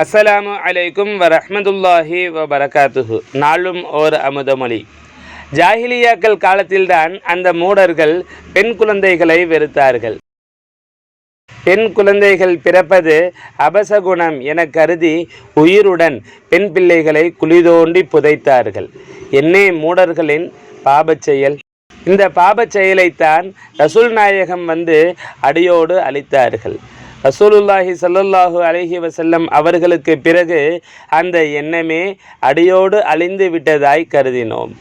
அஸ்ஸலாமு அலைக்கும் வரஹ்மத்துல்லாஹி வபரகாத்துஹு. நாளும் ஓர் அமுதமொழி ஜாஹிலியாக்கள் காலத்தில்தான் அந்த மூடர்கள் பெண் குழந்தைகளை வெறுத்தார்கள். பெண் குழந்தைகள் பிறப்பது அபசகுணம் என கருதி உயிருடன் பெண் பிள்ளைகளை குளிதோண்டி புதைத்தார்கள். என்னே மூடர்களின் பாபச் செயல். இந்த பாபச் செயலைத்தான் ரசூல் நாயகம் வந்து அடியோடு அளித்தார்கள். ரசூலுல்லாஹி ஸல்லல்லாஹு அலஹி வசல்லம் அவர்களுக்கு பிறகு அந்த எண்ணமே அடியோடு அழிந்து விட்டதாய் கருதினோம்.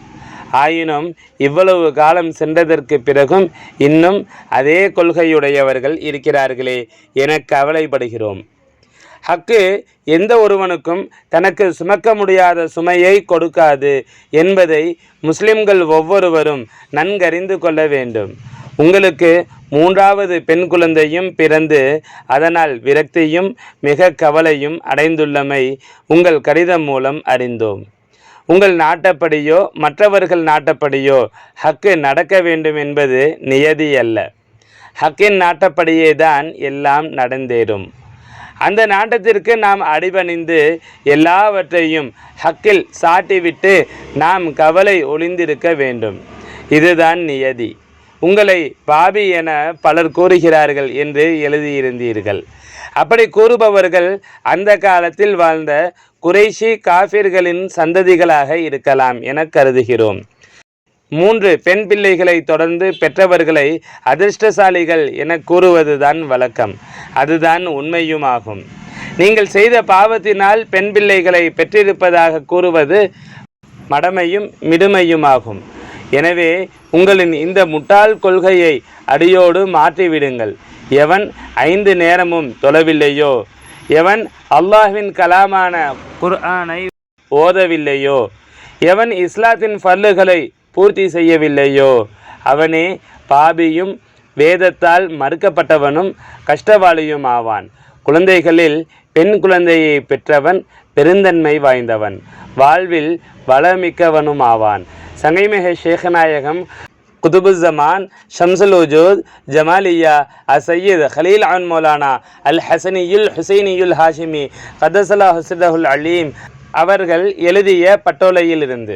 ஆயினும் இவ்வளவு காலம் சென்றதற்கு பிறகும் இன்னும் அதே கொள்கையுடையவர்கள் இருக்கிறார்களே என கவலைப்படுகிறோம். ஹக்கு எந்த ஒருவனுக்கும் தனக்கு சுமக்க முடியாத சுமையை கொடுக்காது என்பதை முஸ்லிம்கள் ஒவ்வொருவரும் நன்கறிந்து கொள்ள வேண்டும். உங்களுக்கு மூன்றாவது பெண் குழந்தையும் பிறந்து அதனால் விரக்தியும் மிக கவலையும் அடைந்துள்ளமை உங்கள் கடிதம் மூலம் அறிந்தோம். உங்கள் நாட்டப்படியோ மற்றவர்கள் நாட்டப்படியோ ஹக்கு நடக்க வேண்டும் என்பது நியதி அல்ல. ஹக்கின் நாட்டப்படியே தான் எல்லாம் நடந்தேறும். அந்த நாட்டத்திற்கு நாம் அடிபணிந்து எல்லாவற்றையும் ஹக்கில் சாட்டிவிட்டு நாம் கவலை ஒளிந்திருக்க வேண்டும். இதுதான் நியதி. உங்களை பாபி என பலர் கூறுகிறார்கள் என்று எழுதியிருந்தீர்கள். அப்படி கூறுபவர்கள் அந்த காலத்தில் வாழ்ந்த குறைஷி காஃபிர்களின் சந்ததிகளாக இருக்கலாம் என கருதுகிறோம். மூன்று பெண் பிள்ளைகளை தொடர்ந்து பெற்றவர்களை அதிர்ஷ்டசாலிகள் என கூறுவதுதான் வழக்கம். அதுதான் உண்மையுமாகும். நீங்கள் செய்த பாவத்தினால் பெண் பிள்ளைகளை பெற்றிருப்பதாக கூறுவது மடமையும் மிடுமையுமாகும். எனவே உங்களின் இந்த முட்டாள் கொள்கையை அடியோடு மாற்றிவிடுங்கள். எவன் ஐந்து நேரமும் தொழவில்லையோ எவன் அல்லாஹ்வின் கலாமான குர்ஆனை ஓதவில்லையோ எவன் இஸ்லாத்தின் பல்லுகளை பூர்த்தி செய்யவில்லையோ அவனே பாபியும் வேதத்தால் மறுக்கப்பட்டவனும் கஷ்டவாளியும் ஆவான். குழந்தைகளில் பெண் குழந்தையை பெற்றவன் பெருந்தன்மை வாய்ந்தவன் வாழ்வில் வளமிக்கவனும் ஆவான். சங்கைமிக ஷேகநாயகம் குதுபுஸ்ஸமான் ஷம்சுல் உஜூத் ஜமாலியா அசையீத் ஹலீல் அன் மௌலானா அல் ஹசனியுல் ஹுசைனியுல் ஹாஷிமி கதசலா ஹுசதஹுல் அலீம். அவர்கள் எழுதிய பட்டோலையிலிருந்து.